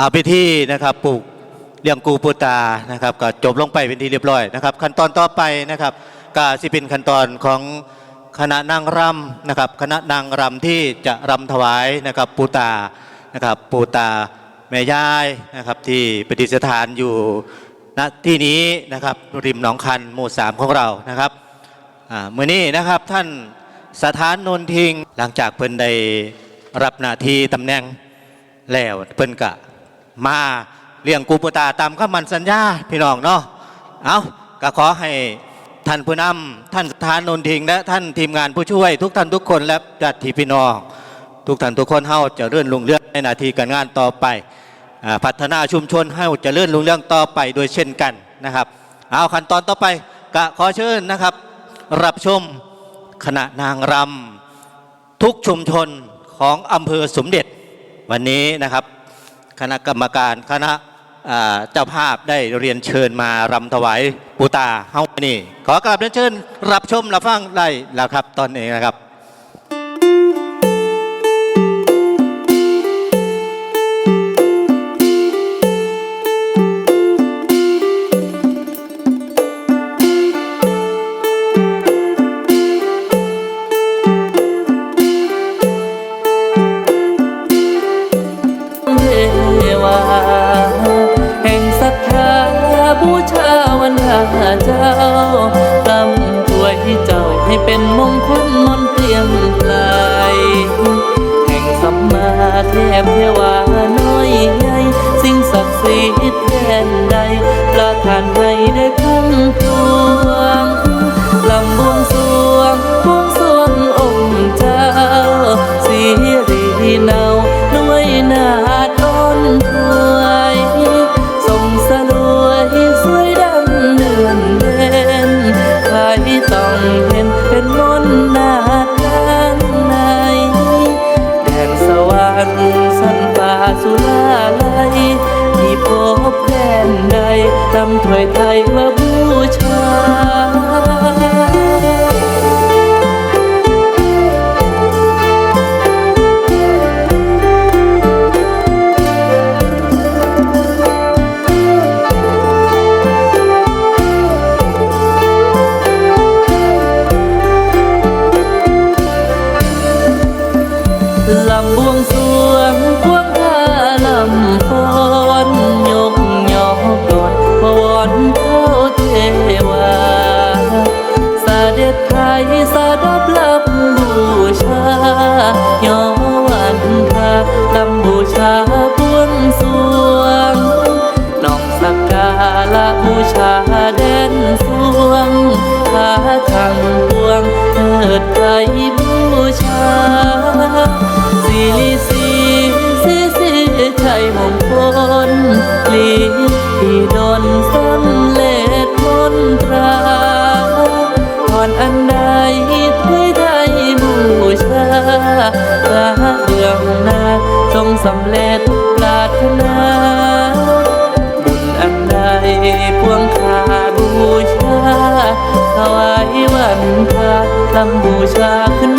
อาพิธีนะครับปลูกเลี้ยงกูปูตานะครับก็จบลงไปเป็นที่เรียบร้อยนะครับ ขั้นตอนต่อไปนะครับก็สิเป็นขั้นตอนของคณะนางรำนะครับคณะนางรำที่จะรำถวายนะครับปูตานะครับปูตาแม่ยายนะครับที่ประดิษฐานอยู่ณที่นี้นะครับริมหนองคันหมู่สามของเรานะครับอ่ามื่อนี้นะครับท่านสถานนนทิงหลังจากเพิ่นได้รับหน้าที่ตำแหน่งแล้วเพิ่นกะ มาเลี้ยงกูปตาตามคำมันสัญญาพี่น้องเนาะเอาก็ขอให้ท่านผู้นำท่านสถานนนทิงและท่านทีมงานผู้ช่วย ทุกท่านทุกคนและจัดทีพี่น้องทุกท่านทุกคนเฮาจะเลื่อนลุงเรื่องในนาทีการงานต่อไปอพัฒนาชุมชนเฮาจะเลื่อนลุงเรื่องต่อไปโดยเช่นกันนะครับ เอาขั้นตอนต่อไปกะขอเชิญนะครับ รับชมคณะนางรำทุกชุมชนของอำเภอสมเด็จวันนี้นะครับ คณะกรรมการคณะเจ้าภาพได้เรียนเชิญมารำถวายปูตาเฮานี่ ขอกราบเรียนเชิญรับชมรับฟังได้แล้วครับตอนนี้นะครับ เจ้าลำถวยเจ้าให้เป็นมงคลมนต์เตรียมไกลแห่งสัมมาเทพเทวาน้อยใหญ่สิ่งศักดิ์สิทธิ์แดนใดประทานให้ได้ ใดตำถวยไทยมาบูชาลำบวงสรวงพวงคาลำฟ้อนยกยอก สักการะบูชาเด่นสวงพาทางพวงเกิดไท ลำบูชาขึ้น